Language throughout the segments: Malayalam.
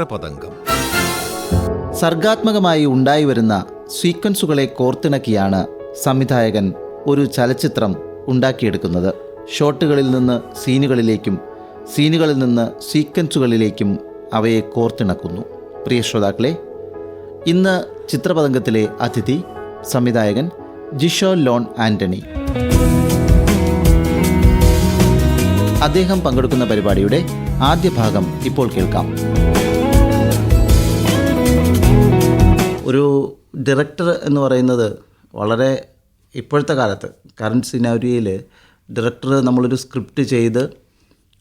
ചിത്രപതംഗം സർഗാത്മകമായി ഉണ്ടായി വരുന്ന സീക്വൻസുകളെ കോർത്തിണക്കിയാണ് സംവിധായകൻ ഒരു ചലച്ചിത്രം ഉണ്ടാക്കിയെടുക്കുന്നത്. ഷോട്ടുകളിൽ നിന്ന് സീനുകളിലേക്കും സീനുകളിൽ നിന്ന് സീക്വൻസുകളിലേക്കും അവയെ കോർത്തിണക്കുന്നു. പ്രിയ ശ്രോതാക്കളെ ഇന്ന് ചിത്രപതംഗത്തിലെ അതിഥി സംവിധായകൻ ജിഷോ ലോൺ ആന്റണി. അദ്ദേഹം പങ്കെടുക്കുന്ന പരിപാടിയുടെ ആദ്യ ഭാഗം ഇപ്പോൾ കേൾക്കാം. ഒരു ഡയറക്ടർ എന്ന് പറയുന്നത് വളരെ ഇപ്പോഴത്തെ കാലത്ത് കറണ്ട് സിനാരിയയിൽ ഡയറക്ടർ നമ്മളൊരു സ്ക്രിപ്റ്റ് ചെയ്ത്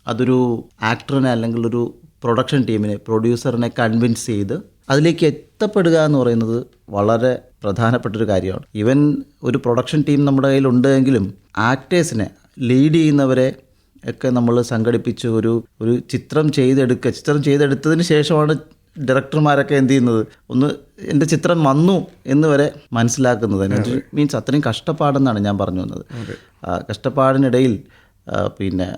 അതൊരു ആക്ടറിനെ അല്ലെങ്കിൽ ഒരു പ്രൊഡക്ഷൻ ടീമിനെ പ്രൊഡ്യൂസറിനെ കൺവിൻസ് ചെയ്ത് അതിലേക്ക് എത്തപ്പെടുക എന്ന് പറയുന്നത് വളരെ പ്രധാനപ്പെട്ടൊരു കാര്യമാണ്. ഈവൻ ഒരു പ്രൊഡക്ഷൻ ടീം നമ്മുടെ കയ്യിലുണ്ട് എങ്കിലും ആക്ടേഴ്സിനെ ലീഡ് ചെയ്യുന്നവരെ ഒക്കെ നമ്മൾ സംഘടിപ്പിച്ച് ഒരു ഒരു ചിത്രം ചെയ്തെടുക്കുക ചിത്രം ചെയ്തെടുത്തതിന് ശേഷമാണ് ഡയറക്ടർമാരൊക്കെ എന്ത് ചെയ്യുന്നത്? ഒന്ന് എന്റെ ചിത്രം വന്നു എന്ന് വരെ മനസ്സിലാക്കുന്നത്. മീൻസ് അത്രയും കഷ്ടപ്പാടെന്നാണ് ഞാൻ പറഞ്ഞു വന്നത്. ആ, കഷ്ടപ്പാടിനിടയിൽ പിന്നെ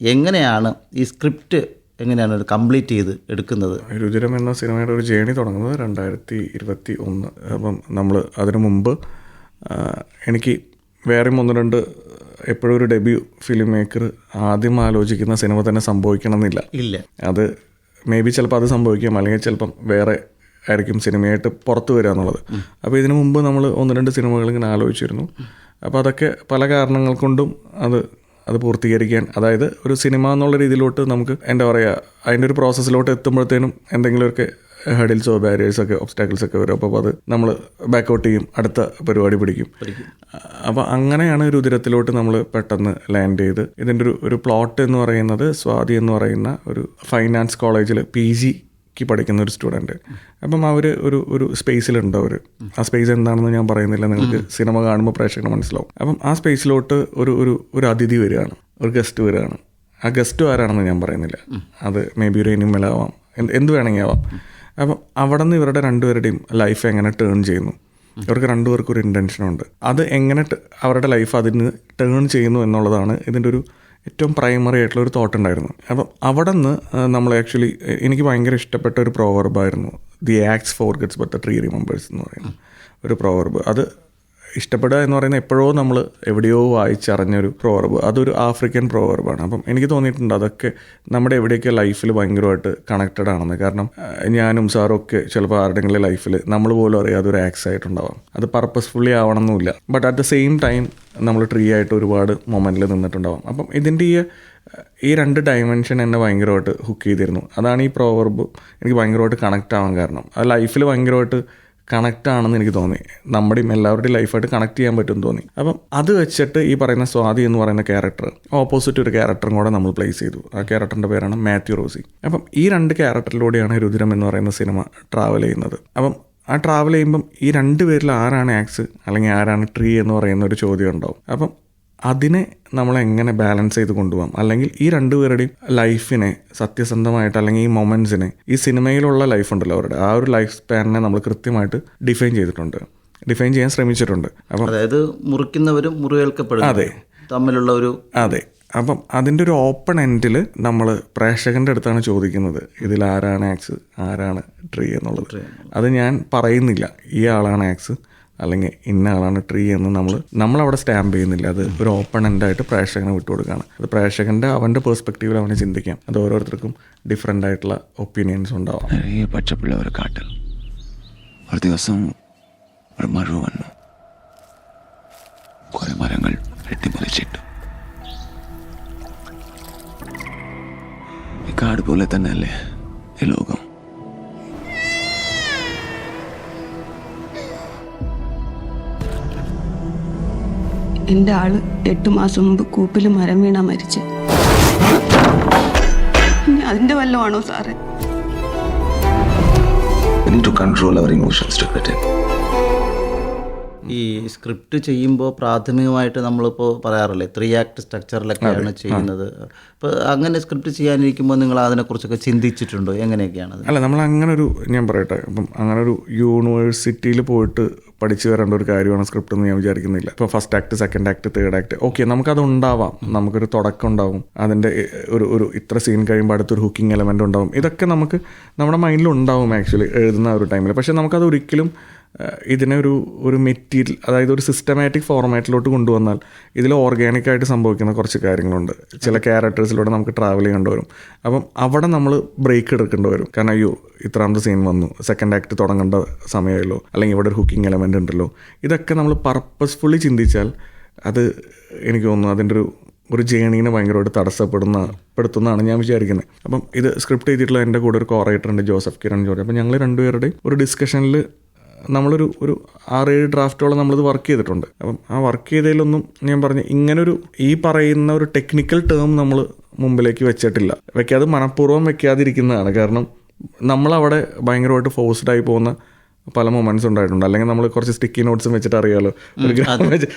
എങ്ങനെയാണ് ഈ സ്ക്രിപ്റ്റ് എങ്ങനെയാണ് ഒരു കംപ്ലീറ്റ് ചെയ്ത് എടുക്കുന്നത്? രുചിരം എന്ന സിനിമയുടെ ഒരു ജേണി തുടങ്ങുന്നത് രണ്ടായിരത്തി ഇരുപത്തി ഒന്ന് അപ്പം നമ്മൾ അതിനു മുമ്പ് എനിക്ക് വേറെയും ഒന്ന് രണ്ട് എപ്പോഴും ഒരു ഡെബ്യൂ ഫിലിം മേക്കർ ആദ്യം ആലോചിക്കുന്ന സിനിമ തന്നെ സംഭവിക്കണം എന്നില്ല ഇല്ല. അത് മേ ബി ചിലപ്പോൾ അത് സംഭവിക്കാം. അല്ലെങ്കിൽ ചിലപ്പം വേറെ ആയിരിക്കും സിനിമയായിട്ട് പുറത്തു വരിക എന്നുള്ളത്. അപ്പോൾ ഇതിനു മുമ്പ് നമ്മൾ ഒന്ന് രണ്ട് സിനിമകൾ ഇങ്ങനെ ആലോചിച്ചിരുന്നു. അപ്പോൾ അതൊക്കെ പല കാരണങ്ങൾ കൊണ്ടും അത് അത് പൂർത്തീകരിക്കാൻ അതായത് ഒരു സിനിമ എന്നുള്ള രീതിയിലോട്ട് നമുക്ക് എന്താ പറയുക അതിന്റെ ഒരു പ്രോസസ്സിലോട്ട് എത്തുമ്പോഴത്തേനും എന്തെങ്കിലുമൊക്കെ ഹഡിൽസോ ബാരിയേഴ്സോ ഒക്കെ ഒബ്സ്റ്റാക്കിൾസ് ഒക്കെ വരും. അപ്പോൾ അത് നമ്മൾ ബാക്കൗട്ട് ചെയ്യും അടുത്ത പരിപാടി പിടിക്കും. അപ്പോൾ അങ്ങനെയാണ് ഒരു ഉദരത്തിലോട്ട് നമ്മൾ പെട്ടെന്ന് ലാൻഡ് ചെയ്ത്. ഇതിന്റെ ഒരു ഒരു പ്ലോട്ട് എന്ന് പറയുന്നത് സ്വാതി എന്ന് പറയുന്ന ഒരു ഫൈനാൻസ് കോളേജിൽ പി ജിക്ക് പഠിക്കുന്ന ഒരു സ്റ്റുഡന്റ് അപ്പം അവർ ഒരു ഒരു സ്പേസിലുണ്ട് അവർ ആ സ്പേസ് എന്താണെന്ന് ഞാൻ പറയുന്നില്ല. നിങ്ങൾക്ക് സിനിമ കാണുമ്പോൾ പ്രേക്ഷകർ മനസ്സിലാവും. അപ്പം ആ സ്പേസിലോട്ട് ഒരു ഒരു ഒരു അതിഥി വരികയാണ്. ഒരു ഗസ്റ്റ് വരികയാണ്. ആ ഗസ്റ്റ് ആരാണെന്ന് ഞാൻ പറയുന്നില്ല. അത് മേ ബി ഒരു എനിമലാവാം. എന്ത് എന്ത് വേണമെങ്കിൽ ആവാം. അപ്പം അവിടെ നിന്ന് ഇവരുടെ രണ്ടുപേരുടെയും ലൈഫ് എങ്ങനെ ടേൺ ചെയ്യുന്നു? ഇവർക്ക് രണ്ടുപേർക്കും ഒരു ഇന്റൻഷനുണ്ട് അത് എങ്ങനെ അവരുടെ ലൈഫ് അതിന് ടേൺ ചെയ്യുന്നു എന്നുള്ളതാണ് ഇതിന്റെ ഒരു ഏറ്റവും പ്രൈമറി ആയിട്ടുള്ള ഒരു തോട്ട് ഉണ്ടായിരുന്നു. അപ്പം അവിടെ നിന്ന് നമ്മൾ ആക്ച്വലി എനിക്ക് ഭയങ്കര ഇഷ്ടപ്പെട്ട ഒരു പ്രോവർബായിരുന്നു the axe forgets but the tree remembers എന്ന് പറയുന്നത്. ഒരു പ്രോവർബ് അത് ഇഷ്ടപ്പെടുക എന്ന് പറയുന്നത് എപ്പോഴോ നമ്മൾ എവിടെയോ വായിച്ചറിഞ്ഞൊരു പ്രോവർബ് അതൊരു ആഫ്രിക്കൻ പ്രോവർബാണ് അപ്പം എനിക്ക് തോന്നിയിട്ടുണ്ട് അതൊക്കെ നമ്മുടെ എവിടെയൊക്കെ ലൈഫിൽ ഭയങ്കരമായിട്ട് കണക്റ്റഡ് ആണെന്ന്. കാരണം ഞാനും സാറും ഒക്കെ ചിലപ്പോൾ ആരുടെങ്കിലും ലൈഫിൽ നമ്മൾ പോലും അറിയാതെ ഒരു ആക്സ് ആയിട്ടുണ്ടാവാം. അത് പർപ്പസ്ഫുള്ളി ആവണമെന്നില്ല but at the same time നമ്മൾ ട്രീ ആയിട്ട് ഒരുപാട് മൊമെന്റിൽ നിന്നിട്ടുണ്ടാവാം. അപ്പം ഇതിന്റെ ഈ ഈ രണ്ട് ഡയമെൻഷൻ എന്നെ ഭയങ്കരമായിട്ട് ഹുക്ക് ചെയ്തിരുന്നു. അതാണ് ഈ പ്രോവർബ് എനിക്ക് ഭയങ്കരമായിട്ട് കണക്റ്റ് ആവാൻ കാരണം. ആ ലൈഫിൽ ഭയങ്കരമായിട്ട് കണക്റ്റ് ആണെന്ന് എനിക്ക് തോന്നി. നമ്മുടെയും എല്ലാവരുടെയും ലൈഫായിട്ട് കണക്ട് ചെയ്യാൻ പറ്റും തോന്നി. അപ്പം അത് വെച്ചിട്ട് ഈ പറയുന്ന സ്വാതി എന്ന് പറയുന്ന ക്യാരക്ടർ ഓപ്പോസിറ്റ് ഒരു ക്യാരക്ടറും കൂടെ നമ്മൾ പ്ലേസ് ചെയ്തു. ആ ക്യാരക്ടറിന്റെ പേരാണ് മാത്യു റോസി അപ്പം ഈ രണ്ട് ക്യാരക്ടറിലൂടെയാണ് രുദ്രം എന്ന് പറയുന്ന സിനിമ ട്രാവൽ ചെയ്യുന്നത്. അപ്പം ആ ട്രാവൽ ചെയ്യുമ്പം ഈ രണ്ട് പേരിൽ ആരാണ് ആക്സ് അല്ലെങ്കിൽ ആരാണ് ട്രീ എന്ന് പറയുന്ന ഒരു ചോദ്യം ഉണ്ടാവും. അപ്പം അതിനെ നമ്മൾ എങ്ങനെ ബാലൻസ് ചെയ്ത് കൊണ്ടുപോകാം? അല്ലെങ്കിൽ ഈ രണ്ടുപേരുടെയും ലൈഫിനെ സത്യസന്ധമായിട്ട് അല്ലെങ്കിൽ ഈ മൊമെൻസിനെ ഈ സിനിമയിലുള്ള ലൈഫ് ഉണ്ടല്ലോ അവരുടെ ആ ഒരു ലൈഫ് സ്പാനിനെ നമ്മൾ കൃത്യമായിട്ട് ഡിഫൈൻ ചെയ്തിട്ടുണ്ട്. ഡിഫൈൻ ചെയ്യാൻ ശ്രമിച്ചിട്ടുണ്ട്. അപ്പം അതായത് മുറിക്കുന്നവരും അതെ. തമ്മിലുള്ള ഒരു അതെ. അപ്പം അതിന്റെ ഒരു ഓപ്പൺ എൻഡിൽ നമ്മൾ പ്രേക്ഷകന്റെ അടുത്താണ് ചോദിക്കുന്നത് ഇതിൽ ആരാണ് ആക്സ് ആരാണ് ട്രീ എന്നുള്ളത്. അത് ഞാൻ പറയുന്നില്ല ഈ ആളാണ് ആക്സ് അല്ലെങ്കിൽ ഇന്ന ആളാണ് ട്രീ എന്ന് നമ്മൾ നമ്മളവിടെ സ്റ്റാമ്പ് ചെയ്യുന്നില്ല. അത് ഒരു ഓപ്പൺ എൻഡായിട്ട് പ്രേക്ഷകനെ വിട്ടുകൊടുക്കുകയാണ് അത് പ്രേക്ഷകന്റെ അവന്റെ പേഴ്സ്പെക്റ്റീവിൽ അവനെ ചിന്തിക്കാം. അത് ഓരോരുത്തർക്കും ഡിഫറെന്റ് ആയിട്ടുള്ള ഒപ്പീനിയൻസ് ഉണ്ടാവാം. പച്ചപ്പുള്ള ഒരു കാട്ടിൽ. ഒരു ദിവസം ഒരു മഴ വന്നു. കുറെ മരങ്ങൾ കാട് പോലെ തന്നെയല്ലേ? ഈ എന്റെ ആൾ എട്ടു മാസം മുമ്പ് കൂപ്പിൽ മരം വീണാ മരിച്ചു ഇനി വല്ലതാണോ സാറേ We need to control our. ഈ സ്ക്രിപ്റ്റ് ചെയ്യുമ്പോൾ പ്രാഥമികമായിട്ട് നമ്മളിപ്പോൾ പറയാറില്ലേ ത്രീ ആക്ട് സ്ട്രക്ചറിലൊക്കെയാണ് ചെയ്യുന്നത്. അപ്പോൾ അങ്ങനെ സ്ക്രിപ്റ്റ് ചെയ്യാനിരിക്കുമ്പോൾ നിങ്ങൾ അതിനെക്കുറിച്ചൊക്കെ ചിന്തിച്ചിട്ടുണ്ടോ? എങ്ങനെയൊക്കെയാണ് അല്ല നമ്മൾ അങ്ങനെ ഒരു ഞാൻ പറയട്ടെ അപ്പം അങ്ങനെ ഒരു യൂണിവേഴ്സിറ്റിയിൽ പോയിട്ട് പഠിച്ചു വരേണ്ട ഒരു കാര്യമാണ് സ്ക്രിപ്റ്റ് എന്ന് ഞാൻ വിചാരിക്കുന്നില്ല. ഇപ്പോൾ first act second act third act okay നമുക്കത് ഉണ്ടാവാം. നമുക്കൊരു തുടക്കം ഉണ്ടാവും. അതിന്റെ ഒരു ഒരു ഇത്ര സീൻ കഴിയുമ്പോൾ അടുത്തൊരു ഹുക്കിംഗ് എലമെന്റ് ഉണ്ടാവും. ഇതൊക്കെ നമുക്ക് നമ്മുടെ മൈൻഡിൽ ഉണ്ടാവും ആക്ച്വലി എഴുതുന്ന ഒരു ടൈമിൽ പക്ഷേ നമുക്കത് ഒരിക്കലും ഇതിനെ ഒരു ഒരു മെറ്റീരിയൽ അതായത് ഒരു സിസ്റ്റമാറ്റിക് ഫോർമാറ്റിലോട്ട് കൊണ്ടുവന്നാൽ ഇതിൽ ഓർഗാനിക്കായിട്ട് സംഭവിക്കുന്ന കുറച്ച് കാര്യങ്ങളുണ്ട്. ചില ക്യാരക്ടേഴ്സിലൂടെ നമുക്ക് ട്രാവൽ ചെയ്യേണ്ടി വരും. അപ്പം അവിടെ നമ്മൾ ബ്രേക്ക് എടുക്കേണ്ടി വരും. കാരണം അയ്യോ ഇത്രാമത്തെ സീൻ വന്നു. സെക്കൻഡ് ആക്ട് തുടങ്ങേണ്ട സമയമല്ലോ അല്ലെങ്കിൽ ഇവിടെ ഒരു ഹുക്കിംഗ് എലമെന്റ് ഉണ്ടല്ലോ. ഇതൊക്കെ നമ്മൾ പർപ്പസ്ഫുള്ളി ചിന്തിച്ചാൽ അത് എനിക്ക് തോന്നുന്നു അതിന്റെ ഒരു ഒരു ജേണീനെ ഭയങ്കരമായിട്ട് തടസ്സപ്പെടുന്ന പെടുത്തുന്നതാണ് ഞാൻ വിചാരിക്കുന്നത്. അപ്പം ഇത് സ്ക്രിപ്റ്റ് ചെയ്തിട്ടുള്ള എന്റെ കൂടെ ഒരു കോറേറ്റർ ഉണ്ട് ജോസഫ് കിരൺ ജോർജ്. അപ്പം ഞങ്ങൾ രണ്ടുപേരുടെയും ഒരു ഡിസ്കഷനിൽ നമ്മളൊരു ഒരു ആറേഴ് ഡ്രാഫ്റ്റോളം നമ്മളിത് വർക്ക് ചെയ്തിട്ടുണ്ട്. അപ്പം ആ വർക്ക് ചെയ്തതിലൊന്നും ഞാൻ പറഞ്ഞു ഇങ്ങനൊരു ഈ പറയുന്ന ഒരു ടെക്നിക്കൽ ടേം നമ്മൾ മുമ്പിലേക്ക് വെച്ചിട്ടില്ല. വെക്കാതെ മനഃപൂർവം വെക്കാതിരിക്കുന്നതാണ്. കാരണം നമ്മളവിടെ ഭയങ്കരമായിട്ട് ഫോഴ്സ്ഡ് ആയി പോകുന്ന പല മൊമെന്റ്സ് ഉണ്ടായിട്ടുണ്ട്. അല്ലെങ്കിൽ നമ്മൾ കുറച്ച് സ്റ്റിക്കി നോട്ട്സും വെച്ചിട്ട് അറിയാലോ.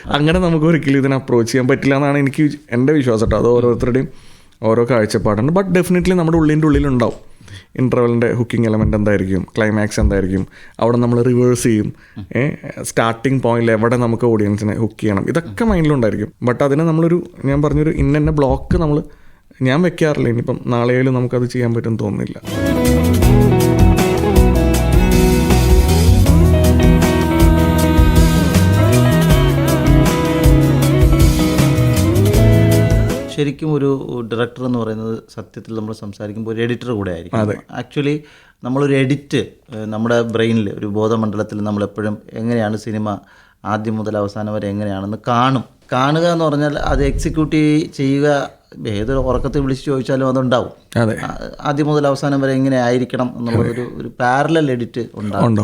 അങ്ങനെ നമുക്ക് ഒരിക്കലും ഇതിനെ അപ്രോച്ച് ചെയ്യാൻ പറ്റില്ല എന്നാണ് എനിക്ക് എന്റെ വിശ്വാസം കേട്ടോ അത് ഓരോരുത്തരുടെയും ഓരോ കാഴ്ചപ്പാടുണ്ട്. ബട്ട് ഡെഫിനറ്റ്ലി നമ്മുടെ ഉള്ളിന്റെ ഉള്ളിലുണ്ടാവും. ഇന്റർവെലിന്റെ ഹുക്കിംഗ് എലമെന്റ് എന്തായിരിക്കും? ക്ലൈമാക്സ് എന്തായിരിക്കും? അവിടെ നമ്മൾ റിവേഴ്സ് ചെയ്യും. സ്റ്റാർട്ടിങ് പോയിന്റിൽ എവിടെ നമുക്ക് ഓഡിയൻസിനെ ഹുക്ക് ചെയ്യണം? ഇതൊക്കെ മൈൻഡിലുണ്ടായിരിക്കും ബട്ട് അതിന് നമ്മളൊരു ഞാൻ പറഞ്ഞൊരു ഇന്ന ബ്ലോക്ക് നമ്മൾ ഞാൻ വെക്കാറില്ല. ഇനിയിപ്പം നാളെയായാലും നമുക്കത് ചെയ്യാൻ പറ്റുമെന്ന് തോന്നുന്നില്ല. ശരിക്കും ഒരു ഡയറക്ടർ എന്ന് പറയുന്നത് സത്യത്തിൽ നമ്മൾ സംസാരിക്കുമ്പോൾ ഒരു എഡിറ്റർ കൂടെ ആയിരിക്കും. ആക്ച്വലി നമ്മളൊരു എഡിറ്റ് നമ്മുടെ ബ്രെയിനിൽ ഒരു ബോധമണ്ഡലത്തിൽ നമ്മളെപ്പോഴും എങ്ങനെയാണ് സിനിമ ആദ്യം മുതൽ അവസാനം വരെ എങ്ങനെയാണെന്ന് കാണും. കാണുക എന്ന് പറഞ്ഞാൽ അത് എക്സിക്യൂട്ട് ചെയ്യുക ഏതൊരു ഉറക്കത്തിൽ വിളിച്ച് ചോദിച്ചാലും അതുണ്ടാവും. അതെ. ആദ്യം മുതൽ അവസാനം വരെ എങ്ങനെ ആയിരിക്കണം എന്നുള്ളൊരു ഒരു ഒരു പാരലൽ എഡിറ്റ് ഉണ്ടാവും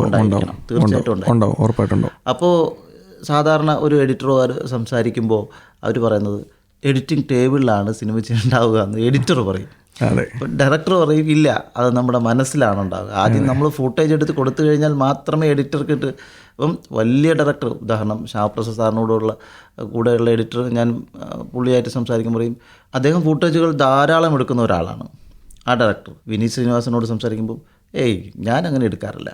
തീർച്ചയായിട്ടും അപ്പോൾ സാധാരണ ഒരു എഡിറ്ററുകാർ സംസാരിക്കുമ്പോൾ അവർ പറയുന്നത് എഡിറ്റിംഗ് ടേബിളിലാണ് സിനിമ ഉണ്ടാവുക എന്ന് എഡിറ്റർ പറയും. ഡയറക്ടർ പറയും ഇല്ല അത് നമ്മുടെ മനസ്സിലാണ് ഉണ്ടാവുക. ആദ്യം നമ്മൾ ഫുട്ടേജ് എടുത്ത് കൊടുത്തു കഴിഞ്ഞാൽ മാത്രമേ എഡിറ്റർ ഇട്ട് ഇപ്പം വലിയ ഡയറക്ടർ ഉദാഹരണം ഷാപ്രസ സാറിനോടുള്ള കൂടെയുള്ള എഡിറ്റർ ഞാൻ പുള്ളിയായിട്ട് സംസാരിക്കുമ്പോൾ പറയും അദ്ദേഹം ഫുട്ടേജുകൾ ധാരാളം എടുക്കുന്ന ഒരാളാണ്. ആ ഡയറക്ടർ വിനീത് ശ്രീനിവാസനോട് സംസാരിക്കുമ്പോൾ ഏയ് ഞാൻ അങ്ങനെ എടുക്കാറില്ല.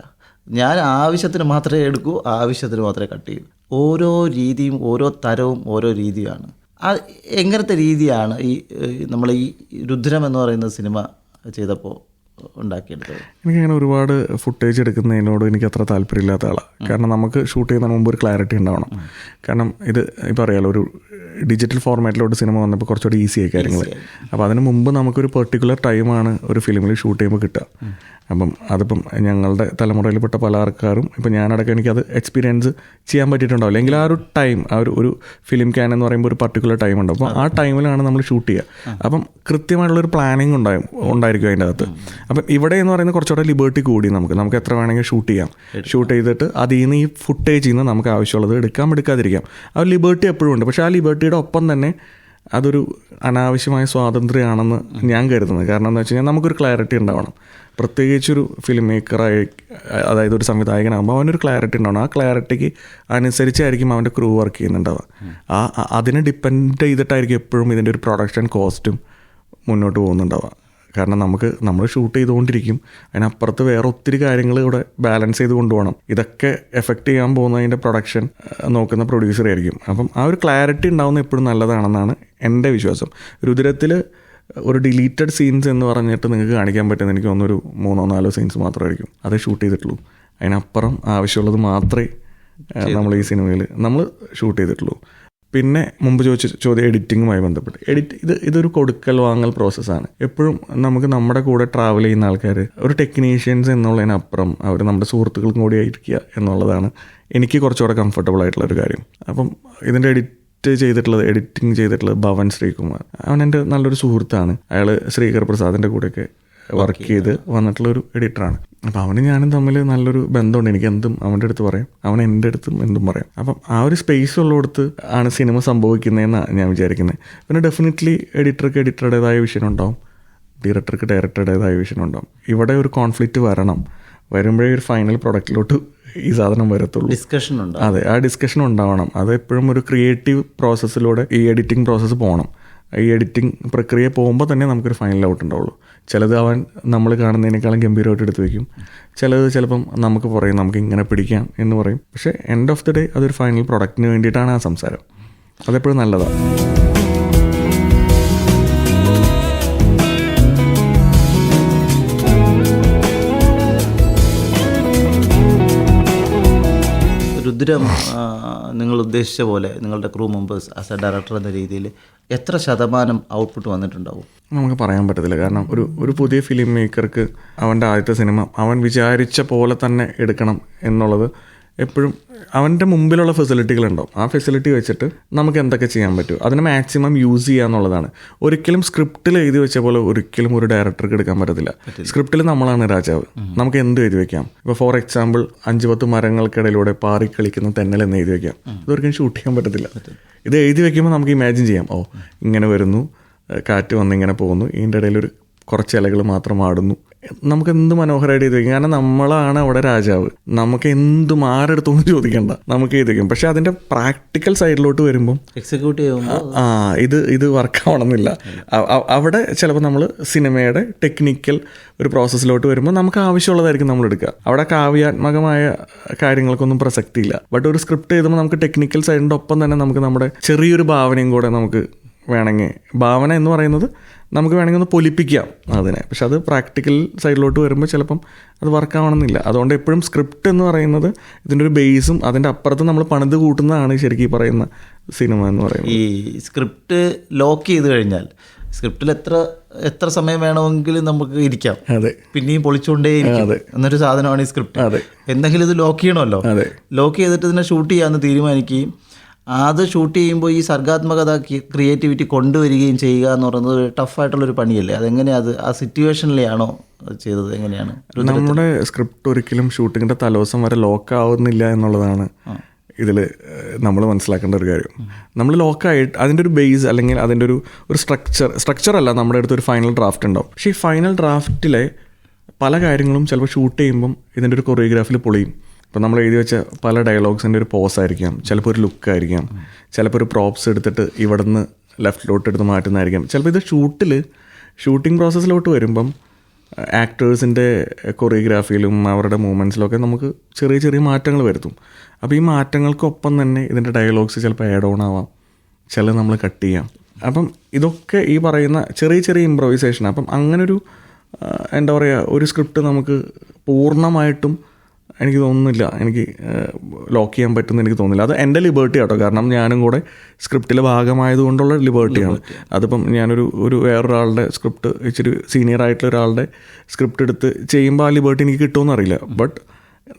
ഞാൻ ആവശ്യത്തിന് മാത്രമേ എടുക്കൂ ആവശ്യത്തിന് മാത്രമേ കട്ട് ചെയ്യൂ. ഓരോ രീതിയും ഓരോ തരവും ഓരോ രീതിയാണ്. ആ എങ്ങനത്തെ രീതിയാണ് ഈ നമ്മൾ ഈ രുദ്രം എന്ന് പറയുന്ന സിനിമ ചെയ്തപ്പോൾ ഉണ്ടാക്കിയെടുത്തത്. എനിക്കങ്ങനെ ഒരുപാട് ഫുട്ടേജ് എടുക്കുന്നതിനോട് എനിക്ക് അത്ര താല്പര്യമില്ലാത്ത ആളാണ് കാരണം നമുക്ക് ഷൂട്ട് ചെയ്യുന്നതിന് മുമ്പ് ഒരു ക്ലാരിറ്റി ഉണ്ടാവണം. കാരണം ഇത് ഇപ്പോൾ അറിയാലോ ഒരു ഡിജിറ്റൽ ഫോർമാറ്റിലോട്ട് സിനിമ വന്നപ്പോൾ കുറച്ചുകൂടി ഈസി ആയി കാര്യങ്ങൾ അപ്പോൾ അതിന് മുമ്പ് നമുക്കൊരു പെർട്ടിക്കുലർ ടൈമാണ് ഒരു ഫിലിമിൽ ഷൂട്ട് ചെയ്യുമ്പോൾ കിട്ടുക. അപ്പം അതിപ്പം ഞങ്ങളുടെ തലമുറയിൽപ്പെട്ട പല ആൾക്കാരും ഇപ്പം ഞാനടക്കം എനിക്കത് എക്സ്പീരിയൻസ് ചെയ്യാൻ പറ്റിയിട്ടുണ്ടാവില്ല. എങ്കിൽ ആ ഒരു ടൈം ആ ഒരു ഒരു ഫിലിം ക്യാൻ എന്ന് പറയുമ്പോൾ ഒരു പർട്ടിക്കുലർ ടൈം ഉണ്ട്. അപ്പോൾ ആ ടൈമിലാണ് നമ്മൾ ഷൂട്ട് ചെയ്യുക. അപ്പം കൃത്യമായിട്ടുള്ളൊരു പ്ലാനിങ് ഉണ്ടായും ഉണ്ടായിരിക്കും അതിന്റെ അകത്ത്. അപ്പം ഇവിടെ എന്ന് പറയുന്നത് കുറച്ചുകൂടെ ലിബേർട്ടി കൂടി നമുക്ക്. നമുക്ക് എത്ര വേണമെങ്കിൽ ഷൂട്ട് ചെയ്യാം. ഷൂട്ട് ചെയ്തിട്ട് അതിൽ നിന്ന് ഈ ഫുട്ടേജിൽ നിന്ന് നമുക്ക് ആവശ്യമുള്ളത് എടുക്കാം എടുക്കാതിരിക്കാം. ആ ലിബേർട്ടി എപ്പോഴും ഉണ്ട്. പക്ഷേ ആ ലിബേർട്ടിയുടെ ഒപ്പം തന്നെ അതൊരു അനാവശ്യമായ സ്വാതന്ത്ര്യമാണെന്ന് ഞാൻ കരുതുന്നത്. കാരണം എന്താ വെച്ച് കഴിഞ്ഞാൽ നമുക്കൊരു ക്ലാരിറ്റി ഉണ്ടാവണം. പ്രത്യേകിച്ചൊരു ഫിലിം മേക്കറായി അതായത് ഒരു സംവിധായകനാകുമ്പോൾ അവനൊരു ക്ലാരിറ്റി ഉണ്ടാവണം. ആ ക്ലാരിറ്റിക്ക് അനുസരിച്ചായിരിക്കും അവന്റെ ക്രൂ വർക്ക് ചെയ്യുന്നുണ്ടാവുക. ആ ആ- അതിനെ ഡിപ്പെൻഡ് ചെയ്തിട്ടായിരിക്കും എപ്പോഴും ഇതിന്റെ ഒരു പ്രൊഡക്ഷൻ കോസ്റ്റും മുന്നോട്ട് പോകുന്നുണ്ടാവുക. കാരണം നമുക്ക് നമ്മൾ ഷൂട്ട് ചെയ്തുകൊണ്ടിരിക്കും. അതിനപ്പുറത്ത് വേറെ ഒത്തിരി കാര്യങ്ങൾ ഇവിടെ ബാലൻസ് ചെയ്ത് കൊണ്ടുപോകണം. ഇതൊക്കെ എഫക്റ്റ് ചെയ്യാൻ പോകുന്നതിന്റെ പ്രൊഡക്ഷൻ നോക്കുന്ന പ്രൊഡ്യൂസർ ആയിരിക്കും. അപ്പം ആ ഒരു ക്ലാരിറ്റി ഉണ്ടാവുന്ന എപ്പോഴും നല്ലതാണെന്നാണ് എന്റെ വിശ്വാസം. രുദ്രത്തിൽ ഒരു ഡിലീറ്റഡ് സീൻസ് എന്ന് പറഞ്ഞിട്ട് നിങ്ങൾക്ക് കാണിക്കാൻ പറ്റുന്ന എനിക്ക് ഒന്നൊരു മൂന്നോ നാലോ സീൻസ് മാത്രമായിരിക്കും. അത് ഷൂട്ട് ചെയ്തിട്ടുള്ളൂ. അതിനപ്പുറം ആവശ്യമുള്ളത് മാത്രമേ നമ്മൾ ഈ സിനിമയിൽ നമ്മൾ ഷൂട്ട് ചെയ്തിട്ടുള്ളൂ. പിന്നെ മുമ്പ് ചോദിച്ച ചോദ്യം എഡിറ്റിങ്ങുമായി ബന്ധപ്പെട്ട്. എഡിറ്റ് ഇത് ഇതൊരു കൊടുക്കൽ വാങ്ങൽ പ്രോസസ്സാണ് എപ്പോഴും നമുക്ക് നമ്മുടെ കൂടെ ട്രാവൽ ചെയ്യുന്ന ആൾക്കാർ ഒരു ടെക്നീഷ്യൻസ് എന്നുള്ളതിനപ്പുറം അവർ നമ്മുടെ സുഹൃത്തുക്കൾക്കും കൂടി ആയിരിക്കുക എന്നുള്ളതാണ് എനിക്ക് കുറച്ചുകൂടെ കംഫർട്ടബിൾ ആയിട്ടുള്ള ഒരു കാര്യം. അപ്പം ഇതിന്റെ എഡിറ്റ് ചെയ്തിട്ടുള്ളത് എഡിറ്റിംഗ് ചെയ്തിട്ടുള്ളത് ഭവൻ ശ്രീകുമാർ. അവൻ എന്റെ നല്ലൊരു സുഹൃത്താണ്. അയാൾ ശ്രീകർ പ്രസാദിന്റെ കൂടെയൊക്കെ വർക്ക് ചെയ്ത് വന്നിട്ടുള്ള ഒരു എഡിറ്ററാണ് അപ്പം അവനും ഞാനും തമ്മിൽ നല്ലൊരു ബന്ധമുണ്ട്. എനിക്ക് എന്തും അവന്റെ അടുത്ത് പറയാം. അവൻ എന്റെ അടുത്തും എന്തും പറയാം. അപ്പം ആ ഒരു സ്പേസ് ഉള്ളിടത്ത് ആണ് സിനിമ സംഭവിക്കുന്നതെന്നാണ് ഞാൻ വിചാരിക്കുന്നത് പിന്നെ ഡെഫിനറ്റ്ലി എഡിറ്റർക്ക് എഡിറ്ററുടേതായ വിഷയം ഉണ്ടാവും. ഡയറക്ടർക്ക് ഡയറക്ടറുടേതായ വിഷയം ഉണ്ടാവും. ഇവിടെ ഒരു കോൺഫ്ലിക്റ്റ് വരണം. വരുമ്പോഴേ ഒരു ഫൈനൽ പ്രൊഡക്റ്റിലോട്ട് ഈ സാധനം വരത്തുള്ളൂ. ഡിസ്കഷൻ അതെ ആ ഡിസ്കഷൻ ഉണ്ടാവണം. അത് എപ്പോഴും ഒരു ക്രിയേറ്റീവ് പ്രോസസ്സിലൂടെ ഈ എഡിറ്റിംഗ് പ്രോസസ്സ് പോകണം ഈ എഡിറ്റിംഗ് പ്രക്രിയ പോകുമ്പോൾ തന്നെ നമുക്കൊരു ഫൈനൽ ഔട്ട് ഉണ്ടാവുള്ളൂ. ചിലത് അവൻ നമ്മൾ കാണുന്നതിനേക്കാളും ഗംഭീരമായിട്ട് എടുത്ത് വയ്ക്കും ചിലത് ചിലപ്പം നമുക്ക് പറയും നമുക്ക് ഇങ്ങനെ പിടിക്കാം എന്ന് പറയും. പക്ഷേ എൻഡ് ഓഫ് ദി ഡേ അതൊരു ഫൈനൽ പ്രൊഡക്റ്റിന് വേണ്ടിയിട്ടാണ് ആ സംസാരം. അതെപ്പോഴും നല്ലതാണ്. രുദ്രം നിങ്ങൾ ഉദ്ദേശിച്ച പോലെ നിങ്ങളുടെ crew members as a director എന്ന രീതിയിൽ എത്ര ശതമാനം ഔട്ട്പുട്ട് വന്നിട്ടുണ്ടാവും? നമുക്ക് പറയാൻ പറ്റത്തില്ല. കാരണം ഒരു ഒരു പുതിയ ഫിലിം മേക്കർക്ക് അവന്റെ ആദ്യത്തെ സിനിമ അവൻ വിചാരിച്ച പോലെ തന്നെ എടുക്കണം എന്നുള്ളത് എപ്പോഴും അവന്റെ മുമ്പിലുള്ള ഫെസിലിറ്റികൾ ഉണ്ടാവും ആ ഫെസിലിറ്റി വെച്ചിട്ട് നമുക്ക് എന്തൊക്കെ ചെയ്യാൻ പറ്റും? അതിനെ മാക്സിമം യൂസ് ചെയ്യുക എന്നുള്ളതാണ്. ഒരിക്കലും സ്ക്രിപ്റ്റിൽ എഴുതി വെച്ച പോലെ ഒരിക്കലും ഒരു ഡയറക്ടർക്ക് എടുക്കാൻ പറ്റത്തില്ല. സ്ക്രിപ്റ്റിൽ നമ്മളാണ് രാജാവ്. നമുക്ക് എന്ത് എഴുതി വെക്കാം? ഇപ്പോൾ ഫോർ എക്സാമ്പിൾ അഞ്ച് പത്ത് മരങ്ങൾക്കിടയിലൂടെ പാറി കളിക്കുന്ന തെന്നൽ എന്ന് എഴുതി വെക്കാം. ഇതൊരിക്കലും ഷൂട്ട് ചെയ്യാൻ പറ്റത്തില്ല. ഇത് എഴുതി വെക്കുമ്പോൾ നമുക്ക് ഇമാജിൻ ചെയ്യാം. ഓ ഇങ്ങനെ വരുന്നു കാറ്റ് വന്ന് ഇങ്ങനെ പോകുന്നു. ഇതിന്റെ ഇടയിൽ ഒരു കുറച്ച് ഇലകൾ മാത്രം ആടുന്നു. നമുക്ക് എന്ത് മനോഹരമായിട്ട് ചെയ്തിരിക്കും കാരണം നമ്മളാണ് അവിടെ രാജാവ്. നമുക്ക് എന്തും ആരെടുത്തൊന്നും ചോദിക്കണ്ട. നമുക്ക് ചെയ്ത് വെക്കും പക്ഷെ അതിന്റെ പ്രാക്ടിക്കൽ സൈഡിലോട്ട് വരുമ്പോൾ എക്സിക്യൂട്ട് ചെയ്യുമ്പോൾ ആ ഇത് ഇത് വർക്ക് ആവണമെന്നില്ല. അവിടെ ചിലപ്പോൾ നമ്മൾ സിനിമയുടെ ടെക്നിക്കൽ ഒരു പ്രോസസ്സിലോട്ട് വരുമ്പോൾ നമുക്ക് ആവശ്യമുള്ളതായിരിക്കും നമ്മൾ എടുക്കുക. അവിടെ കാവ്യാത്മകമായ കാര്യങ്ങൾക്കൊന്നും പ്രസക്തിയില്ല. ബട്ട് ഒരു സ്ക്രിപ്റ്റ് എഴുതുമ്പോൾ നമുക്ക് ടെക്നിക്കൽ സൈഡിന്റെ ഒപ്പം തന്നെ നമുക്ക് നമ്മുടെ ചെറിയൊരു ഭാവനയും കൂടെ നമുക്ക് വേണമെങ്കിൽ ഭാവന എന്ന് പറയുന്നത് നമുക്ക് വേണമെങ്കിൽ ഒന്ന് പൊലിപ്പിക്കാം അതിനെ. പക്ഷെ അത് പ്രാക്ടിക്കൽ സൈഡിലോട്ട് വരുമ്പോൾ ചിലപ്പം അത് വർക്കാവണമെന്നില്ല അതുകൊണ്ട് എപ്പോഴും സ്ക്രിപ്റ്റ് എന്ന് പറയുന്നത് ഇതിന്റെ ഒരു ബേസും അതിന്റെ അപ്പുറത്ത് നമ്മൾ പണിത് കൂട്ടുന്നതാണ് ശരിക്കും ഈ പറയുന്ന സിനിമ എന്ന് പറയുന്നത്. ഈ സ്ക്രിപ്റ്റ് ലോക്ക് ചെയ്ത് കഴിഞ്ഞാൽ സ്ക്രിപ്റ്റിൽ എത്ര എത്ര സമയം വേണമെങ്കിലും നമുക്ക് ഇരിക്കാം. അതെ. പിന്നെയും പൊളിച്ചുകൊണ്ടേ അതെ. എന്നൊരു സാധനമാണ് ഈ സ്ക്രിപ്റ്റ് അതെ. എന്തെങ്കിലും ഇത് ലോക്ക് ചെയ്യണമല്ലോ. അതെ. ലോക്ക് ചെയ്തിട്ട് ഇതിനെ ഷൂട്ട് ചെയ്യാമെന്ന് തീരുമാനിക്കുകയും അത് ഷൂട്ട് ചെയ്യുമ്പോൾ ഈ സർഗാത്മകത ക്രിയേറ്റിവിറ്റി കൊണ്ടുവരികയും ചെയ്യുക എന്ന് പറയുന്നത് ഒരു ടഫായിട്ടുള്ളൊരു പണിയല്ലേ? അതെങ്ങനെയാ അത് ആ സിറ്റുവേഷനിലെയാണോ ചെയ്തത്? എങ്ങനെയാണ്? നമ്മുടെ സ്ക്രിപ്റ്റ് ഒരിക്കലും ഷൂട്ടിങ്ങിന്റെ തലോസം വരെ ലോക്ക് ആവുന്നില്ല എന്നുള്ളതാണ് ഇതിൽ നമ്മൾ മനസ്സിലാക്കേണ്ട ഒരു കാര്യം. നമ്മൾ ലോക്കായിട്ട് അതിന്റെ ഒരു ബേസ് അല്ലെങ്കിൽ അതിന്റെ ഒരു ഒരു സ്ട്രക്ചർ സ്ട്രക്ചർ അല്ല നമ്മുടെ അടുത്ത് ഒരു ഫൈനൽ ഡ്രാഫ്റ്റ് ഉണ്ടാവും. പക്ഷേ ഈ ഫൈനൽ ഡ്രാഫ്റ്റിലെ പല കാര്യങ്ങളും ചിലപ്പോൾ ഷൂട്ട് ചെയ്യുമ്പം ഇതിന്റെ ഒരു കൊറിയോഗ്രാഫിൽ പൊളിയും. ഇപ്പം നമ്മൾ എഴുതി വെച്ച പല ഡയലോഗ്സിന്റെ ഒരു പോസ് ആയിരിക്കാം. ചിലപ്പോൾ ഒരു ലുക്ക് ആയിരിക്കാം. ചിലപ്പോൾ ഒരു പ്രോപ്സ് എടുത്തിട്ട് ഇവിടുന്ന് ലെഫ്റ്റിലോട്ട് എടുത്ത് മാറ്റുന്നതായിരിക്കാം. ചിലപ്പോൾ ഇത് ഷൂട്ടിൽ ഷൂട്ടിംഗ് പ്രോസസ്സിലോട്ട് വരുമ്പം ആക്ടേഴ്സിന്റെ കൊറിയോഗ്രാഫിയിലും അവരുടെ മൂവ്മെന്റ്സിലൊക്കെ നമുക്ക് ചെറിയ ചെറിയ മാറ്റങ്ങൾ വരുത്തും. അപ്പോൾ ഈ മാറ്റങ്ങൾക്കൊപ്പം തന്നെ ഇതിന്റെ ഡയലോഗ്സ് ചിലപ്പോൾ ആഡ് ഓൺ ആവാം. ചില നമ്മൾ കട്ട് ചെയ്യാം. അപ്പം ഇതൊക്കെ ഈ പറയുന്ന ചെറിയ ചെറിയ ഇമ്പ്രവൈസേഷൻ അപ്പം അങ്ങനൊരു എന്താ പറയുക ഒരു സ്ക്രിപ്റ്റ് നമുക്ക് പൂർണമായിട്ടും എനിക്ക് തോന്നുന്നില്ല. എനിക്ക് ലോക്ക് ചെയ്യാൻ പറ്റുമെന്ന് എനിക്ക് തോന്നുന്നില്ല. അത് എന്റെ ലിബേർട്ടി ആട്ടോ. കാരണം ഞാനും കൂടെ സ്ക്രിപ്റ്റിലെ ഭാഗമായതുകൊണ്ടുള്ള ലിബേർട്ടിയാണ് അതിപ്പം ഞാനൊരു ഒരു വേറൊരാളുടെ സ്ക്രിപ്റ്റ് ഇച്ചിരി സീനിയർ ആയിട്ടുള്ള ഒരാളുടെ സ്ക്രിപ്റ്റ് എടുത്ത് ചെയ്യുമ്പോൾ ആ ലിബേർട്ടി എനിക്ക് കിട്ടുമെന്ന് അറിയില്ല. ബട്ട്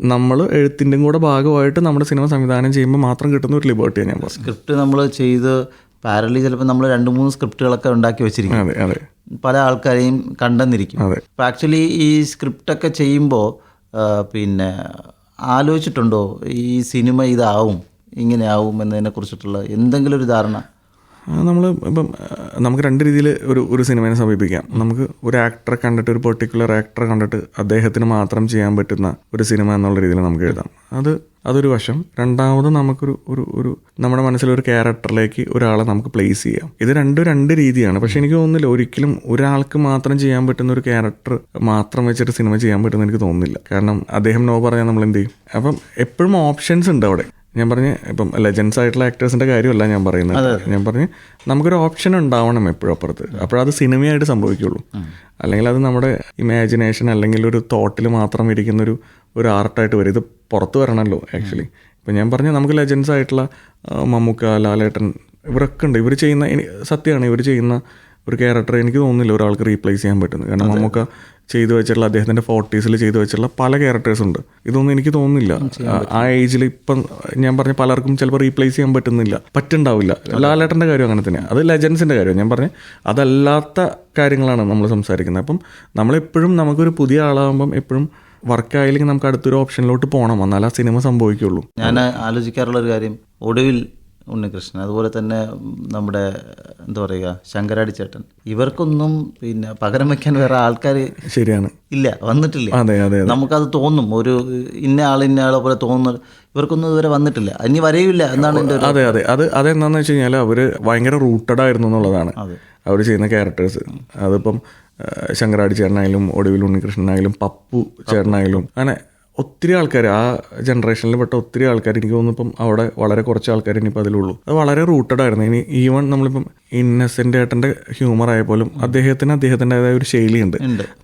നമ്മൾ എഴുത്തിന്റെയും കൂടെ ഭാഗമായിട്ട് നമ്മുടെ സിനിമ സംവിധാനം ചെയ്യുമ്പോൾ മാത്രം കിട്ടുന്ന ഒരു ലിബേർട്ടിയാണ് ഞാൻ പറഞ്ഞത്. സ്ക്രിപ്റ്റ് നമ്മൾ ചെയ്ത് പാരലി ചിലപ്പോൾ നമ്മൾ രണ്ട് മൂന്ന് സ്ക്രിപ്റ്റുകളൊക്കെ ഉണ്ടാക്കി വെച്ചിരിക്കും. അതെ അതെ. പല ആൾക്കാരെയും കണ്ടെന്നിരിക്കും. അതെ. അപ്പം ആക്ച്വലി ഈ സ്ക്രിപ്റ്റൊക്കെ ചെയ്യുമ്പോൾ പിന്നെ ആലോചിച്ചിട്ടുണ്ടോ ഈ സിനിമ ഇതാവും ഇങ്ങനെ ആവും എന്നതിനെ കുറിച്ചിട്ടുള്ള എന്തെങ്കിലും ഒരു ധാരണ? നമ്മൾ ഇപ്പം നമുക്ക് രണ്ട് രീതിയിൽ ഒരു ഒരു സിനിമയെ സമീപിക്കാം. നമുക്ക് ഒരു ആക്ടറെ കണ്ടിട്ട് ഒരു പെർട്ടിക്കുലർ ആക്ടറെ കണ്ടിട്ട് അദ്ദേഹത്തിന് മാത്രം ചെയ്യാൻ പറ്റുന്ന ഒരു സിനിമ എന്നുള്ള രീതിയിൽ നമുക്ക് എഴുതാം. അത് അതൊരു വശം. രണ്ടാമത് നമുക്കൊരു ഒരു ഒരു നമ്മുടെ മനസ്സിലൊരു ക്യാരക്ടറിലേക്ക് ഒരാളെ നമുക്ക് പ്ലേസ് ചെയ്യാം. ഇത് രണ്ടും രണ്ട് രീതിയാണ്. പക്ഷെ എനിക്ക് തോന്നുന്നില്ല ഒരിക്കലും ഒരാൾക്ക് മാത്രം ചെയ്യാൻ പറ്റുന്ന ഒരു ക്യാരക്ടർ മാത്രം വെച്ചിട്ട് സിനിമ ചെയ്യാൻ പറ്റുന്ന എനിക്ക് തോന്നുന്നില്ല. കാരണം അദ്ദേഹം നോ പറഞ്ഞാൽ നമ്മൾ എന്ത് ചെയ്യും? അപ്പം എപ്പോഴും ഓപ്ഷൻസ് ഉണ്ട് അവിടെ. ഞാൻ പറഞ്ഞ് ഇപ്പം ലെജൻസ് ആയിട്ടുള്ള ആക്ടേഴ്സിന്റെ കാര്യമല്ല ഞാൻ പറയുന്നത്. ഞാൻ പറഞ്ഞ് നമുക്കൊരു ഓപ്ഷൻ ഉണ്ടാവണം എപ്പോഴും അപ്പുറത്ത് അപ്പോഴത് സിനിമയായിട്ട് സംഭവിക്കുള്ളൂ. അല്ലെങ്കിൽ അത് നമ്മുടെ ഇമാജിനേഷൻ അല്ലെങ്കിൽ ഒരു തോട്ടിൽ മാത്രം ഇരിക്കുന്ന ഒരു ഒരു ആർട്ടായിട്ട് വരും. ഇത് പുറത്ത് വരണമല്ലോ ആക്ച്വലി ഇപ്പം ഞാൻ പറഞ്ഞു നമുക്ക് ലെജൻസ് ആയിട്ടുള്ള മമ്മൂക്ക ലാലേട്ടൻ ഇവരൊക്കെ ഉണ്ട്. ഇവർ ചെയ്യുന്ന സത്യമാണ് ഇവർ ചെയ്യുന്ന ഒരു ക്യാരക്ടർ എനിക്ക് തോന്നുന്നില്ല ഒരാൾക്ക് റീപ്ലേസ് ചെയ്യാൻ പറ്റുന്നത്. കാരണം നമുക്ക് ചെയ്തു വെച്ചിട്ടുള്ള അദ്ദേഹത്തിന്റെ ഫോർട്ടീസിൽ ചെയ്തു വെച്ചിട്ടുള്ള പല ക്യാരക്ടേഴ്സ് ഉണ്ട്. ഇതൊന്നും എനിക്ക് തോന്നുന്നില്ല. ആ- ഏജിൽ ഇപ്പം ഞാൻ പറഞ്ഞ പലർക്കും ചിലപ്പോൾ റീപ്ലേസ് ചെയ്യാൻ പറ്റുന്നില്ല. പറ്റുണ്ടാവില്ല. ലാലേട്ടന്റെ കാര്യം അങ്ങനെ തന്നെയാണ് അത് ലെജൻസിന്റെ കാര്യം. ഞാൻ പറഞ്ഞ അതല്ലാത്ത കാര്യങ്ങളാണ് നമ്മൾ സംസാരിക്കുന്നത്. അപ്പം നമ്മളെപ്പോഴും നമുക്കൊരു പുതിയ ആളാകുമ്പം എപ്പോഴും വർക്ക് ആയില്ലെങ്കിൽ നമുക്ക് അടുത്തൊരു ഓപ്ഷനിലോട്ട് പോകണം എന്നാൽ ആ സിനിമ സംഭവിക്കുള്ളൂ. ഞാൻ ആലോചിക്കാറുള്ള ഒരു കാര്യം. ഒടുവിൽ ഉണ്ണികൃഷ്ണൻ അതുപോലെ തന്നെ നമ്മുടെ എന്താ പറയുക ശങ്കരാടി ചേട്ടൻ. ഇവർക്കൊന്നും പിന്നെ പകരം വയ്ക്കാൻ വേറെ ആൾക്കാർ ശരിയാണ്. ഇല്ല വന്നിട്ടില്ല. അതെ അതെ നമുക്കത് തോന്നും. ഒരു ഇന്ന ആൾ ഇന്ന ആളെ പോലെ തോന്നുന്നു ഇവർക്കൊന്നും ഇതുവരെ വന്നിട്ടില്ല. ഇനി വരെയില്ല എന്നാണ് എന്റെ അതെ അതെ. അത് അതെന്താണെന്ന് വെച്ച് കഴിഞ്ഞാൽ അവർ ഭയങ്കര റൂട്ടഡ് ആയിരുന്നു എന്നുള്ളതാണ്. അവർ ചെയ്യുന്ന ക്യാരക്ടേഴ്സ് അതിപ്പം ശങ്കരാടി ചേട്ടനായാലും ഒടുവിൽ ഉണ്ണികൃഷ്ണനായാലും പപ്പു ചേട്ടനായാലും അങ്ങനെ ഒത്തിരി ആൾക്കാർ ആ ജനറേഷനിൽ പെട്ട ഒത്തിരി ആൾക്കാർ എനിക്ക് തോന്നുന്നു ഇപ്പം അവിടെ വളരെ കുറച്ച് ആൾക്കാർ ഇനിയിപ്പോൾ അതിലുള്ളൂ. അത് വളരെ റൂട്ടഡ് ആയിരുന്നു. ഇനി ഈവൻ നമ്മളിപ്പം ഇന്നസെന്റ് ഏട്ടന്റെ ഹ്യൂമർ ആയ പോലും അദ്ദേഹത്തിന് അദ്ദേഹത്തിന്റെതായ ഒരു ശൈലിയുണ്ട്.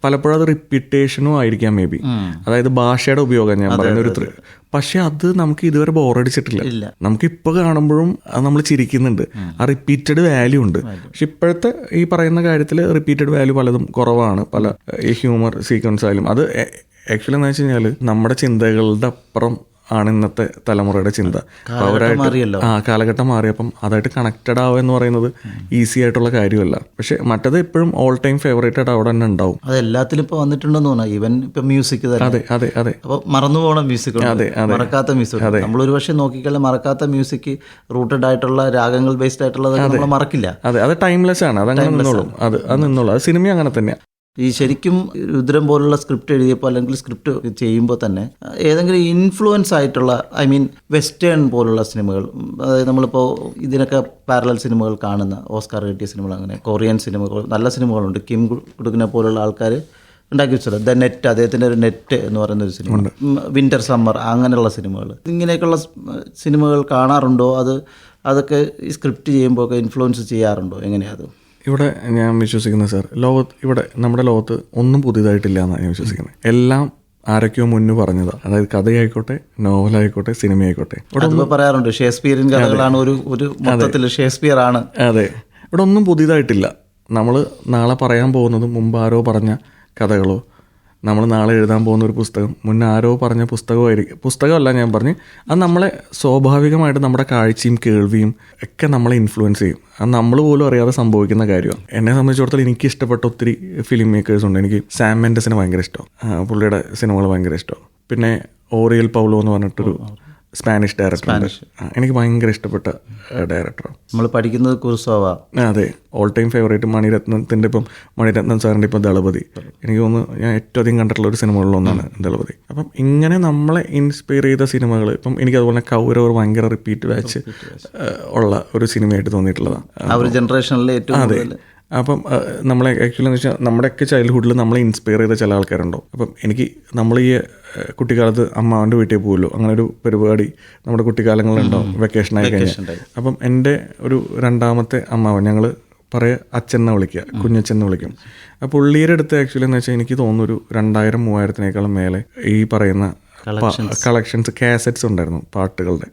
പലപ്പോഴും അത് റിപ്പീറ്റേഷനും ആയിരിക്കാം മേ ബി അതായത് ഭാഷയുടെ ഉപയോഗം ഞാൻ പറയുന്ന ഒരു പക്ഷെ അത് നമുക്ക് ഇതുവരെ ബോറടിച്ചിട്ടില്ല നമുക്ക് ഇപ്പൊ കാണുമ്പോഴും നമ്മൾ ചിരിക്കുന്നുണ്ട്. ആ റിപ്പീറ്റഡ് വാല്യൂ ഉണ്ട്. പക്ഷെ ഇപ്പോഴത്തെ ഈ പറയുന്ന കാര്യത്തിൽ റിപ്പീറ്റഡ് വാല്യൂ പലതും കുറവാണ്. പല ഈ ഹ്യൂമർ സീക്വൻസ് ആയാലും. അത് ആക്ച്വലി എന്ന് വെച്ച് കഴിഞ്ഞാൽ നമ്മുടെ ചിന്തകളുടെ അപ്പുറം ആണ് ഇന്നത്തെ തലമുറയുടെ ചിന്ത. അപ്പൊ അവരായിട്ട് ആ കാലഘട്ടം മാറിയപ്പം അതായിട്ട് കണക്റ്റഡ് ആവുക എന്ന് പറയുന്നത് ഈസി ആയിട്ടുള്ള കാര്യമല്ല. പക്ഷെ മറ്റത് എപ്പോഴും ഓൾ ടൈം ഫേവറേറ്റ് ആയിട്ട് അവിടെ തന്നെ ഉണ്ടാവും. അത് എല്ലാത്തിലും ഇപ്പോൾ വന്നിട്ടുണ്ടെന്ന് തോന്നുന്നു. ഈവൻ ഇപ്പൊ മ്യൂസിക് അതെ അതെ അതെ. അപ്പോൾ മറന്നു പോണ മ്യൂസിക് അതെ. മറക്കാത്ത മ്യൂസിക് അതെ. നമ്മൾ ഒരു പക്ഷേ നോക്കിക്കഴിഞ്ഞാൽ മറക്കാത്ത മ്യൂസിക് റൂട്ടഡ് ആയിട്ടുള്ള രാഗങ്ങൾ ബേസ്ഡ് ആയിട്ടുള്ളത് നമ്മൾ മറക്കില്ല. അതെ അത് ടൈംലെസ് ആണ്. അത് അങ്ങനെ നിന്നോളും. അത് അത് നിന്നോളും. അത് സിനിമ അങ്ങനെ തന്നെയാണ് ഈ ശരിക്കും രുദ്രം പോലുള്ള സ്ക്രിപ്റ്റ് എഴുതിയപ്പോൾ അല്ലെങ്കിൽ സ്ക്രിപ്റ്റ് ചെയ്യുമ്പോൾ തന്നെ ഏതെങ്കിലും ഇൻഫ്ലുവൻസ് ആയിട്ടുള്ള ഐ മീൻ വെസ്റ്റേൺ പോലുള്ള സിനിമകൾ അതായത് നമ്മളിപ്പോൾ ഇതിനൊക്കെ പാരലൽ സിനിമകൾ കാണുന്ന ഓസ്കാർ കിട്ടിയ സിനിമകൾ അങ്ങനെ കൊറിയൻ സിനിമകൾ നല്ല സിനിമകളുണ്ട് കിം കുടുക്കിനെ പോലുള്ള ആൾക്കാർ ഉണ്ടാക്കി വെച്ചത് ദ നെറ്റ് അദ്ദേഹത്തിന്റെ ഒരു നെറ്റ് എന്ന് പറയുന്ന ഒരു സിനിമ വിന്റർ സമ്മർ അങ്ങനെയുള്ള സിനിമകൾ ഇങ്ങനെയൊക്കെയുള്ള സിനിമകൾ കാണാറുണ്ടോ? അത് അതൊക്കെ ഈ സ്ക്രിപ്റ്റ് ചെയ്യുമ്പോൾ ഒക്കെ ഇൻഫ്ലുവൻസ് ചെയ്യാറുണ്ടോ? എങ്ങനെയാണ് അത്? ഇവിടെ ഞാൻ വിശ്വസിക്കുന്നത് സാർ ലോകത്ത് ഇവിടെ നമ്മുടെ ലോകത്ത് ഒന്നും പുതിയതായിട്ടില്ല എന്നാണ് ഞാൻ വിശ്വസിക്കുന്നത്. എല്ലാം ആരൊക്കെയോ മുന്നു പറഞ്ഞതാണ് അതായത് കഥയായിക്കോട്ടെ നോവലായിക്കോട്ടെ സിനിമയായിക്കോട്ടെ. പറയാറുണ്ട് ഷേക്സ്പിയറിൻ കഥകളാണ് ഒരു ഒരു മൊത്തത്തിൽ ഷേക്സ്പിയർ ആണ് അതെ. ഇവിടെ ഒന്നും പുതിയതായിട്ടില്ല. നമ്മൾ നാളെ പറയാൻ പോകുന്നതും മുമ്പ് ആരോ പറഞ്ഞ കഥകളോ നമ്മൾ നാളെ എഴുതാൻ പോകുന്ന ഒരു പുസ്തകം. മുന്നേ ആരോ പറഞ്ഞ പുസ്തകമായിരിക്കും. പുസ്തകമല്ല ഞാൻ പറഞ്ഞ് അത് നമ്മളെ സ്വാഭാവികമായിട്ട് നമ്മുടെ കാഴ്ചയും കേൾവിയും ഒക്കെ നമ്മളെ ഇൻഫ്ലുവൻസ് ചെയ്യും. അത് നമ്മൾ പോലും അറിയാതെ സംഭവിക്കുന്ന കാര്യമാണ്. എന്നെ സംബന്ധിച്ചിടത്തോളം എനിക്ക് ഇഷ്ടപ്പെട്ട ഒത്തിരി ഫിലിം മേക്കേഴ്സ് ഉണ്ട്. എനിക്ക് സാം മെൻഡസിനെ ഭയങ്കര ഇഷ്ടമാണ്. പുള്ളിയുടെ സിനിമകൾ ഭയങ്കര ഇഷ്ടമാണ്. പിന്നെ ഓറിയൽ പൗലോ എന്ന് പറഞ്ഞിട്ടൊരു സ്പാനിഷ് ഡയറക്ടർ എനിക്ക് ഭയങ്കര ഇഷ്ടപ്പെട്ട ഡയറക്ടറാണ് നമ്മൾ പഠിക്കുന്നത് കുർസോവ അതെ. ഓൾ ടൈം ഫേവറേറ്റ് മണിരത്നത്തിന്റെ ഇപ്പം മണിരത്നം സാറിന്റെ ഇപ്പം ദളപതി. എനിക്ക് തോന്നുന്നു ഞാൻ ഏറ്റവും അധികം കണ്ടിട്ടുള്ള ഒരു സിനിമകളിലൊന്നാണ് ദളപതി. അപ്പം ഇങ്ങനെ നമ്മളെ ഇൻസ്പയർ ചെയ്ത സിനിമകൾ ഇപ്പം എനിക്ക് അതുപോലെ കൗരവർ ഭയങ്കര റിപ്പീറ്റ് വാച്ച് ഉള്ള ഒരു സിനിമയായിട്ട് തോന്നിയിട്ടുള്ളതാണ്. ആ ഒരു ജനറേഷനിലെ ഏറ്റവും കൂടുതൽ അപ്പം നമ്മളെ ആക്ച്വലി എന്ന് വെച്ചാൽ നമ്മുടെയൊക്കെ ചൈൽഡ്ഹുഡിൽ നമ്മളെ ഇൻസ്പയർ ചെയ്ത ചില ആൾക്കാരുണ്ടോ അപ്പം എനിക്ക് നമ്മൾ ഈ കുട്ടിക്കാലത്ത് അമ്മാവന്റെ വീട്ടിൽ പോകുമല്ലോ അങ്ങനെ ഒരു പരിപാടി നമ്മുടെ കുട്ടിക്കാലങ്ങളിലുണ്ടാവും. വെക്കേഷൻ ആയി കഴിഞ്ഞാൽ. അപ്പം എന്റെ ഒരു രണ്ടാമത്തെ അമ്മാവൻ ഞങ്ങൾ പറയുക അച്ഛൻ എന്ന് വിളിക്കുക കുഞ്ഞച്ഛൻ എന്ന് വിളിക്കും. അപ്പോൾ പുള്ളിയുടെ അടുത്ത് ആക്ച്വലി എന്ന് വെച്ചാൽ എനിക്ക് തോന്നുന്നു ഒരു രണ്ടായിരം മൂവായിരത്തിനേക്കാളും മേലെ ഈ പറയുന്ന കളക്ഷൻസ് കാസറ്റ്സ് ഉണ്ടായിരുന്നു പാട്ടുകളുടെ.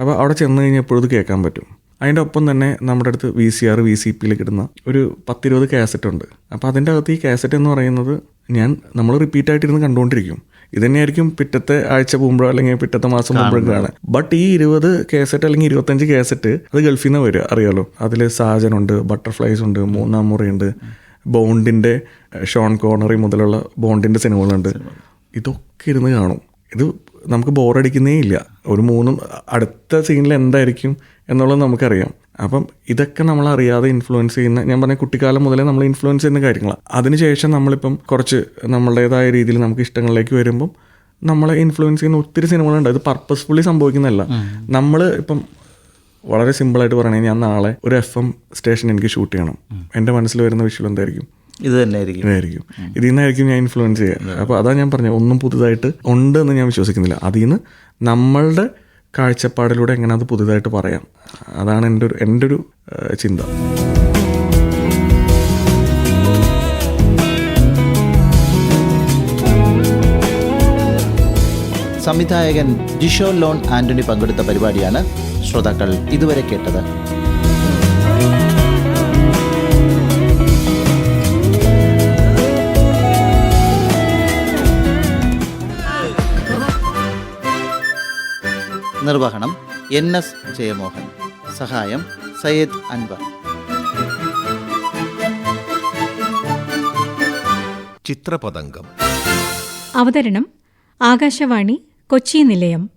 അപ്പോൾ അവിടെ ചെന്ന് കഴിഞ്ഞാൽ എപ്പോഴും ഇത് കേൾക്കാൻ പറ്റും. അതിന്റെ ഒപ്പം തന്നെ നമ്മുടെ അടുത്ത് V C R V C പിയിൽ കിട്ടുന്ന ഒരു പത്തിരുപത് കാസറ്റ് ഉണ്ട്. അപ്പോൾ അതിന്റെ അകത്ത് ഈ കാസറ്റ് എന്ന് പറയുന്നത് ഞാൻ നമ്മൾ റിപ്പീറ്റ് ആയിട്ടിരുന്ന് കണ്ടുകൊണ്ടിരിക്കും ഇതന്നെയായിരിക്കും പിറ്റത്തെ ആഴ്ച പോകുമ്പോഴോ അല്ലെങ്കിൽ പിറ്റത്തെ മാസം പോകുമ്പോഴും കാണാൻ ബട്ട് ഈ ഇരുപത് കാസറ്റ് അല്ലെങ്കിൽ ഇരുപത്തഞ്ച് കാസറ്റ് അത് ഗൾഫിൽ നിന്ന് വരിക അറിയാലോ? അതിൽ സാജനുണ്ട് ബട്ടർഫ്ലൈസ് ഉണ്ട് മൂന്നാം മുറിയുണ്ട് ബോണ്ടിന്റെ ഷോൺ കോർണറി മുതലുള്ള ബോണ്ടിന്റെ സിനിമകളുണ്ട്. ഇതൊക്കെ ഇരുന്ന് കാണും. ഇത് നമുക്ക് ബോറടിക്കുന്നേ ഇല്ല. ഒരു മൂന്നും അടുത്ത സീനിൽ എന്തായിരിക്കും എന്നുള്ളത് നമുക്കറിയാം. അപ്പം ഇതൊക്കെ നമ്മൾ അറിയാതെ ഇൻഫ്ലുവൻസ് ചെയ്യുന്ന ഞാൻ പറഞ്ഞ കുട്ടിക്കാലം മുതലേ നമ്മൾ ഇൻഫ്ലുവൻസ് ചെയ്യുന്ന കാര്യങ്ങളാണ് അതിനുശേഷം നമ്മളിപ്പം കുറച്ച് നമ്മളുടേതായ രീതിയിൽ നമുക്ക് ഇഷ്ടങ്ങളിലേക്ക് വരുമ്പം നമ്മളെ ഇൻഫ്ലുവൻസ് ചെയ്യുന്ന ഒത്തിരി സിനിമകളുണ്ട്. ഇത് പർപ്പസ്ഫുള്ളി സംഭവിക്കുന്നതല്ല. നമ്മൾ ഇപ്പം വളരെ സിമ്പിളായിട്ട് പറയണേ ഞാൻ നാളെ ഒരു എഫ് എം സ്റ്റേഷൻ എനിക്ക് ഷൂട്ട് ചെയ്യണം. എന്റെ മനസ്സിൽ വരുന്ന വിഷ്വൽ എന്തായിരിക്കും? ഇത് തന്നെ ആയിരിക്കും ഇതായിരിക്കും ഇതിൽ നിന്നായിരിക്കും ഞാൻ ഇൻഫ്ലുവൻസ് ചെയ്യുക. അപ്പോൾ അതാണ് ഞാൻ പറഞ്ഞത്. ഒന്നും പുതുതായിട്ട് ഉണ്ട് എന്ന് ഞാൻ വിശ്വസിക്കുന്നില്ല. അതിൽ നിന്ന് നമ്മളുടെ കാഴ്ചപ്പാടിലൂടെ എങ്ങനെ അത് പുതുതായിട്ട് പറയാം? അതാണ് എന്റെ ഒരു എന്റെ ഒരു ചിന്ത. സംവിധായകൻ ജിഷോ ലോൺ ആന്റണി പങ്കെടുത്ത പരിപാടിയാണ് ശ്രോതാക്കൾ ഇതുവരെ കേട്ടത്. നിർവഹണം എൻ എസ് ജയമോഹൻ. സഹായം സയ്യദ് അൻവർ. ചിത്രപതംഗം. അവതരണം ആകാശവാണി കൊച്ചി നിലയം.